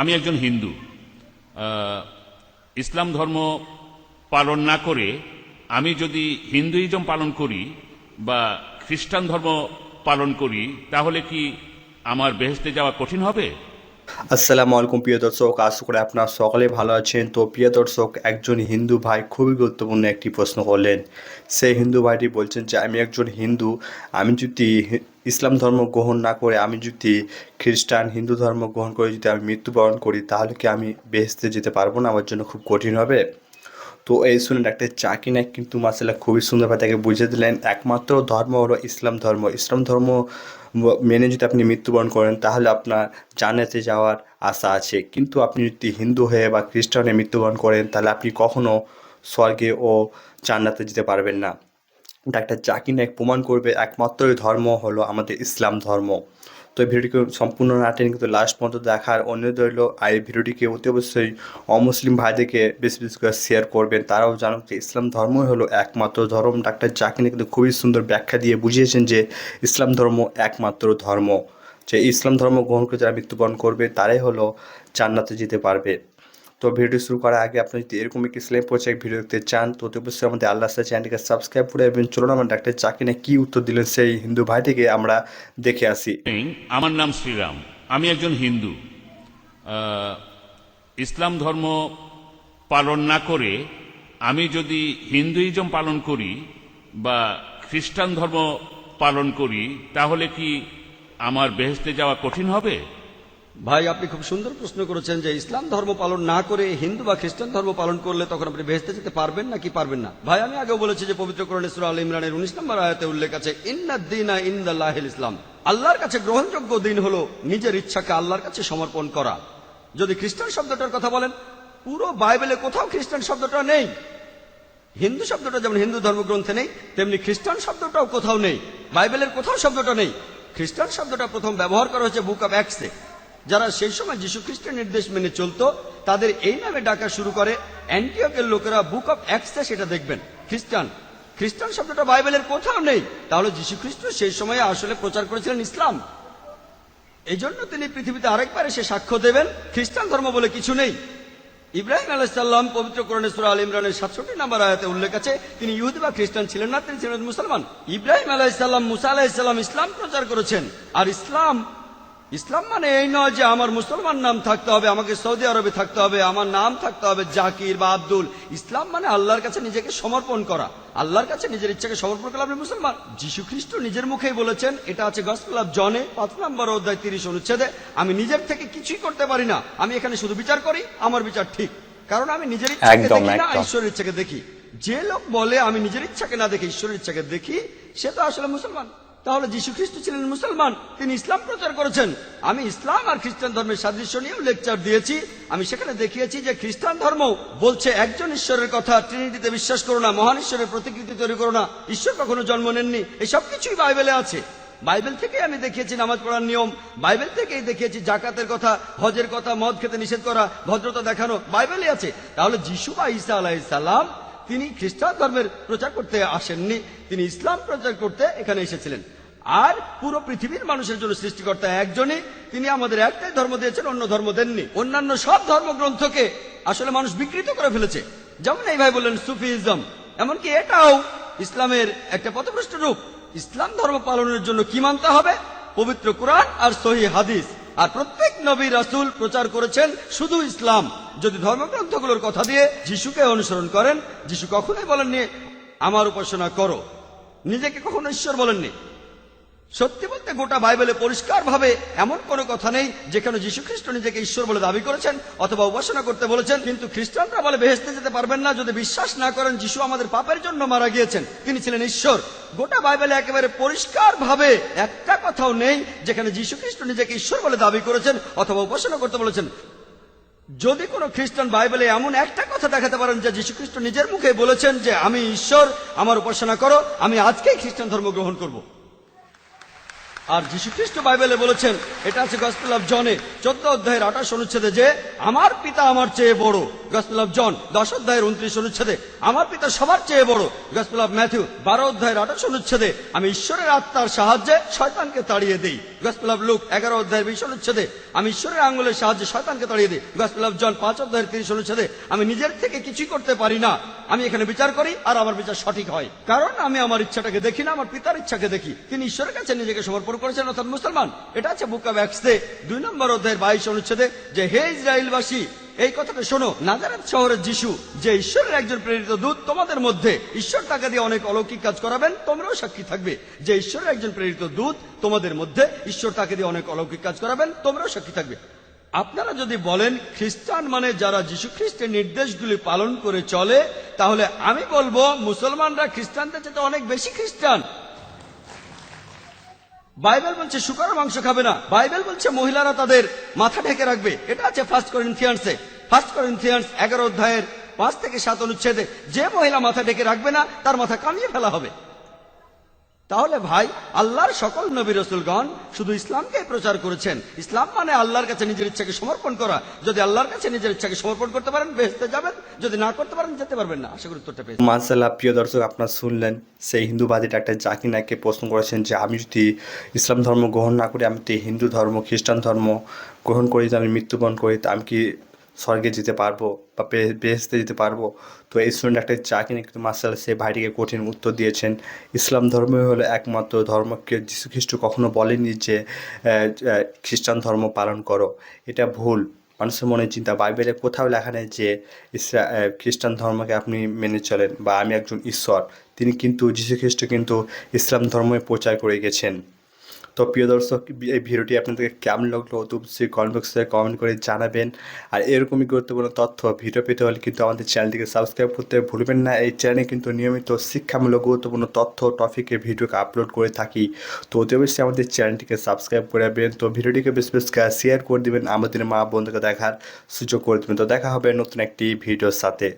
আমি একজন হিন্দু। ইসলাম ধর্ম পালন না করে আমি যদি হিন্দুইজম পালন করি বা খ্রিস্টান ধর্ম পালন করি, তাহলে কি আমার বেহেস্তে যাওয়া কঠিন হবে? আসসালামু আলাইকুম প্রিয় দর্শক, আশা করি আপনারা সকলে ভালো আছেন। তো প্রিয় দর্শক, একজন হিন্দু ভাই খুবই গুরুত্বপূর্ণ একটি প্রশ্ন করলেন। সেই হিন্দু ভাইটি বলছেন যে, আমি একজন হিন্দু, আমি যদি ইসলাম ধর্ম গ্রহণ না করে আমি যদি খ্রিস্টান, হিন্দু ধর্ম গ্রহণ করে যদি আমি মৃত্যুবরণ করি, তাহলে কি আমি বেহেস্তে যেতে পারব না? আমার জন্য খুব কঠিন হবে। তো এই শুনে ডাক্তার জাকির নাইক কিন্তু মাসাল্লাহ খুবই সুন্দরভাবে তাকে বুঝিয়ে দিলেন। একমাত্র ধর্ম হলো ইসলাম ধর্ম। ইসলাম ধর্ম মেনে যদি আপনি মৃত্যুবরণ করেন, তাহলে আপনার জান্নাতে যাওয়ার আশা আছে। কিন্তু আপনি যদি হিন্দু হয়ে বা খ্রিস্টানে মৃত্যুবরণ করেন, তাহলে আপনি কখনও স্বর্গে ও জান্নাতে যেতে পারবেন না। ডাক্তার জাকির নাইক প্রমাণ করবে একমাত্র ধর্ম হলো আমাদের ইসলাম ধর্ম। তো এই ভিডিওটিকে সম্পূর্ণ না টেনে কিন্তু লাস্ট পর্যন্ত দেখার অনুরোধ রইল আর এই ভিডিওটিকে অতি অবশ্যই অমুসলিম ভাইদেরকে বেশি বেশি করে শেয়ার করবেন। তারাও জানুক যে ইসলাম ধর্মই হলো একমাত্র ধর্ম। ডাক্তার জাকির কিন্তু খুবই সুন্দর ব্যাখ্যা দিয়ে বুঝিয়েছেন যে ইসলাম ধর্ম একমাত্র ধর্ম। যে ইসলাম ধর্ম গ্রহণ করে যারা মৃত্যুবরণ করবে, তারাই হলো জান্নাতে যেতে পারবে। তো ভিডিও শুরু করার আগে আপনি যদি এরকম একটি স্লেম পৌঁছে ভিডিও দেখতে চান, তো অবশ্যই আমাদের আল্লাহ সাথে চ্যানেলটিকে সাবস্ক্রাইব করে এবং চলুন আমার ডাক্তার চাকিনে কি উত্তর দিলেন সেই হিন্দু ভাইটিকে আমরা দেখে আসি। আমার নাম শ্রীরাম। আমি একজন হিন্দু। ইসলাম ধর্ম পালন না করে আমি যদি হিন্দুইজম পালন করি বা খ্রিস্টান ধর্ম পালন করি, তাহলে কি আমার বেহেস্তে যাওয়া কঠিন হবে? ভাই, আপনি খুব সুন্দর প্রশ্ন করেছেন যে ইসলাম ধর্ম পালন না করে হিন্দু বা খ্রিস্টান ধর্ম পালন করলে তখন আপনি বেহেস্তে যেতে পারবেন না কি পারবেন না? ভাই, আমি আগেও বলেছি যে পবিত্র কোরআন সুরা আল ইমরানের উনিশ নম্বর আয়াতে উল্লেখ আছে ইন্নাদ্দিনা ইন্দাল্লাহিল ইসলাম। আল্লাহর কাছে গ্রহণযোগ্য দিন হলো নিজের ইচ্ছাকে আল্লাহর কাছে সমর্পণ করা। যদি খ্রিস্টান শব্দটার কথা বলেন, পুরো বাইবেলে কোথাও খ্রিস্টান শব্দটা নেই। হিন্দু শব্দটা যেমন হিন্দু ধর্মগ্রন্থে নেই, তেমনি খ্রিস্টান শব্দটাও কোথাও নেই। বাইবেলের কোথাও শব্দটা নেই। খ্রিস্টান শব্দটা প্রথম ব্যবহার করা হয়েছে বুক অব অ্যাক্সে যারা সেই সময় যীশু খ্রিস্টের নির্দেশ মেনে চলতো, তাদের এই নামে ডাকা শুরু করে। অ্যান্টিওকের লোকেরা বুক অফ অ্যাক্সে সেটা দেখবেন। খ্রিস্টান খ্রিস্টান শব্দটা বাইবেলের কোথাও নেই। তাহলে যীশু খ্রিস্ট সেই সময়ে আসলে প্রচার করেছিলেন ইসলাম। এই জন্য তিনি পৃথিবীতে আরেকবার এসে সাক্ষ্য দেবেন, খ্রিস্টান ধর্ম বলে কিছু নেই। ইব্রাহিম আলাইসাল্লাম পবিত্র কোরআনে সূরা আল ইমরানের সাতষট্টি নাম্বার আয়াতে উল্লেখ আছে, তিনি ইহুদি বা খ্রিস্টান ছিলেন না, তিনি ছিলেন মুসলমান। ইব্রাহিম আলাইসাল্লাম মুসা আলাইসাল্লাম ইসলাম প্রচার করেছেন। আর ইসলাম ইসলাম মানে এই নয় যে আমার মুসলমান নাম থাকতে হবে আমাকে সৌদি আরবে থাকতে হবে আমার নাম থাকতে হবে জাকির বা আব্দুল। ইসলাম মানে আল্লাহর কাছে নিজেকে সমর্পণ করা। আল্লাহর কাছে নিজের ইচ্ছাকে সমর্পণ করলে আপনি মুসলমান। যীশু খ্রিস্ট নিজের মুখেই বলেছেন এটা আছে গসপেল অফ জনে পাঁচ নম্বর অধ্যায় তিরিশ অনুচ্ছেদে আমি নিজের থেকে কিছুই করতে পারি না। আমি এখানে শুধু বিচার করি আমার বিচার ঠিক। কারণ আমি নিজের ইচ্ছাকে দেখি না ঈশ্বরের ইচ্ছাকে দেখি। যে লোক বলে আমি নিজের ইচ্ছাকে না দেখি ঈশ্বরের ইচ্ছাকে দেখি সে তো আসলে মুসলমান। তাহলে যীশু খ্রিস্ট ছিলেন মুসলমান, তিনি ইসলাম প্রচার করেছেন। আমি ইসলাম আর খ্রিস্টান ধর্মের সাদৃশ্য নিয়েও লেকচার দিয়েছি। আমি সেখানে দেখিয়েছি যে খ্রিস্টান ধর্ম বলছে, একজন ঈশ্বরের কথা ট্রিনিটিতে বিশ্বাস করো না, মহান ঈশ্বরের প্রতিকৃতি তৈরি করো না। ঈশ্বর কখনো জন্ম নেননি। এসব কিছুই বাইবেলে আছে। বাইবেল থেকে আমি দেখিয়েছি নামাজ পড়ার নিয়ম। বাইবেল থেকেই দেখিয়েছি জাকাতের কথা, হজের কথা, মদ খেতে নিষেধ করা, ভদ্রতা দেখানো। বাইবেলে আছে। তাহলে যিশু বা ঈসা আলাইসাল্লাম তিনি খ্রিস্টান ধর্মের প্রচার করতে আসেননি। তিনি ইসলাম প্রচার করতে এখানে এসেছিলেন। আর পুরো পৃথিবীর মানুষের জন্য সৃষ্টিকর্তা একজনই। তিনি আমাদের একটাই ধর্ম দিয়েছেন, অন্য ধর্ম দেননি। অন্যান্য সব ধর্মগ্রন্থকে আসলে মানুষ বিকৃত করে ফেলেছে। যেমন এই ভাই বললেন সুফিজম। এমনকি এটাও ইসলামের একটা পথভ্রষ্ট রূপ। ইসলাম ধর্ম পালনের জন্য কি মানতে হবে? পবিত্র কোরআন আর সহি হাদিস। আর প্রত্যেক নবী রাসুল প্রচার করেছেন শুধু ইসলাম। যদি ধর্মগ্রন্থগুলোর কথা দিয়ে যিশুকে অনুসরণ করেন, যিশু কখনোই বলেননি, আমার উপাসনা করো। নিজেকে কখনো ঈশ্বর বলেননি। সত্যি বলতে গোটা বাইবেলে পরিষ্কার ভাবে এমন কোনো কথা নেই যেখানে যীশু খ্রিস্ট নিজেকে ঈশ্বর বলে দাবি করেছেন অথবা উপাসনা করতে বলেছেন, কিন্তু খ্রিস্টানরা বলে বেহেস্তে যেতে পারবেন না যদি বিশ্বাস না করেন যিশু আমাদের পাপের জন্য মারা গিয়েছেন, তিনি ছিলেন ঈশ্বর। গোটা বাইবেলে একেবারে পরিষ্কার ভাবে একটা কথাও নেই যেখানে যীশু খ্রিস্ট নিজেকে ঈশ্বর বলে দাবি করেছেন অথবা উপাসনা করতে বলেছেন। যদি কোনো খ্রিস্টান বাইবেলে এমন একটা কথা দেখাতে পারেন যে যীশু খ্রিস্ট নিজের মুখে বলেছেন যে, আমি ঈশ্বর, আমার উপাসনা করো, আমি আজকেই খ্রিস্টান ধর্ম গ্রহণ করব। আর যীশু খ্রিস্ট বাইবেলে বলেছেন, এটা আছে গসপেল অফ জনে চোদ্দ অধ্যায়ের আঠাশ অনুচ্ছেদে যে, আমার পিতা আমার চেয়ে বড়। গসপেল জন, দশ অধ্যায়ের উনত্রিশ অনুচ্ছেদে, আমার পিতা সবার চেয়ে বড়। গসপেল ম্যাথিউ, বারো অধ্যায়ের আঠাশ অনুচ্ছেদে, আমি ঈশ্বরের আত্মার সাহায্যে শয়তানকে তাড়িয়ে দিই। গসপেল লুক, এগারো অধ্যায়ের বিশ অনুচ্ছেদে, আমি ঈশ্বরের আঙ্গুলের সাহায্যে শয়তানকে তাড়িয়ে দিই। গসপেল জন, পাঁচ অধ্যায়ের তিরিশ অনুচ্ছেদে, আমি নিজের থেকে কিছুই করতে পারি না। আমি এখানে বিচার করি আর আমার বিচার সঠিক হয়। কারণ আমি আমার ইচ্ছাটাকে দেখি না, আমার পিতার ইচ্ছাকে দেখি। তিনি ঈশ্বরের কাছে নিজেকে সমর্পণ করেছেন, অর্থাৎ মুসলমান। এটা আছে বুক অফ অ্যাক্সে দুই নম্বর অধ্যায়ের বাইশ অনুচ্ছেদে, যে হে ইসরায়েলবাসী এই কথাটা শোনো, নাজারেত শহরের যিশু, যে ঈশ্বরের একজন প্রেরিত দূত, তোমাদের মধ্যে ঈশ্বর তাকে দিয়ে অনেক অলৌকিক কাজ করাবেন, তোমরাও সাক্ষী থাকবে। যে ঈশ্বরের একজন প্রেরিত দূত, তোমাদের মধ্যে ঈশ্বর তাকে দিয়ে অনেক অলৌকিক কাজ করাবেন, তোমরাও সাক্ষী থাকবে। আপনারা যদি বলেন, খ্রিস্টান মানে যারা যীশু খ্রিস্টের নির্দেশগুলি পালন করে চলে, তাহলে আমি বলব, মুসলমানরা খ্রিস্টানদের চেয়ে অনেক বেশি খ্রিস্টান। বাইবেল বলছে শুকর মাংস খাবে না। বাইবেল বলছে মহিলারা তাদের মাথা ঢেকে রাখবে। এটা আছে ফার্স্ট করিন্থিয়ান্সে ফার্স্ট করিন্থিয়ান্স এগারো অধ্যায়ের পাঁচ থেকে সাত অনুচ্ছেদে, যে মহিলা মাথা ঢেকে রাখবে না, তার মাথা কামিয়ে ফেলা হবে। তাহলে ভাই, আল্লাহর সকল নবী রসুলগণ শুধু ইসলামকে প্রচার করেছেন। ইসলাম মানে আল্লাহর কাছে নিজের ইচ্ছাকে সমর্পণ করা। যদি আল্লাহর কাছে নিজের ইচ্ছাকে সমর্পণ করতে পারেন বেহেস্তে যাবেন। যদি না করতে পারেন, যেতে পারবেন না। আশা করি উত্তরটা পেয়েছেন মাসাল্লাহ প্রিয় দর্শক, আপনারা শুনলেন সেই হিন্দুবাদী ডাক্তার জাকির নায়ককে প্রশ্ন করেছেন যে, আমি যদি ইসলাম ধর্ম গ্রহণ না করি, আমি যদি হিন্দু ধর্ম, খ্রিস্টান ধর্ম গ্রহণ করি আমি মৃত্যুবরণ করি, তা আমি কি স্বর্গে যেতে পারব বা বেহেস্তে যেতে পারব। তো এই স্টুডেন্ট ডাক্তার জাকির নায়ক কিন্তু মাসাল্লাহ সেই ভাইটিকে কঠিন উত্তর দিয়েছেন। ইসলাম ধর্মই হলো একমাত্র ধর্মকে যীশু খ্রিস্ট কখনো বলেনি যে খ্রিস্টান ধর্ম পালন করো। এটা ভুল। মানুষের মনে চিন্তা। বাইবেলে কোথাও লেখা নেই যে, ইসরা খ্রিস্টান ধর্মকে আপনি মেনে চলেন বা আমি একজন ঈশ্বর। তিনি কিন্তু যীশু খ্রিস্ট কিন্তু ইসলাম ধর্মে প্রচার করে গেছেন। তো প্রিয় দর্শক, এই ভিডিওটি আপনাদেরকে কেমন লাগল অবশ্যই কমেন্ট বক্সে কমেন্ট করে জানাবেন। আর এরকমই গুরুত্বপূর্ণ তথ্য ভিডিও পেতে হলে কিন্তু আমাদের চ্যানেলটিকে সাবস্ক্রাইব করতে ভুলবেন না। এই চ্যানেলে কিন্তু নিয়মিত শিক্ষামূলক গুরুত্বপূর্ণ তথ্য টপিকের ভিডিওকে আপলোড করে থাকি। তো অতি অবশ্যই আমাদের চ্যানেলটিকে সাবস্ক্রাইব করে রাখবেন। তো ভিডিওটিকে বেশ বেশ শেয়ার করে দিবেন। আমাদের মা বন্ধুকে দেখার সুযোগ করে দেবেন। তো দেখা হবে নতুন একটি ভিডিওর সাথে।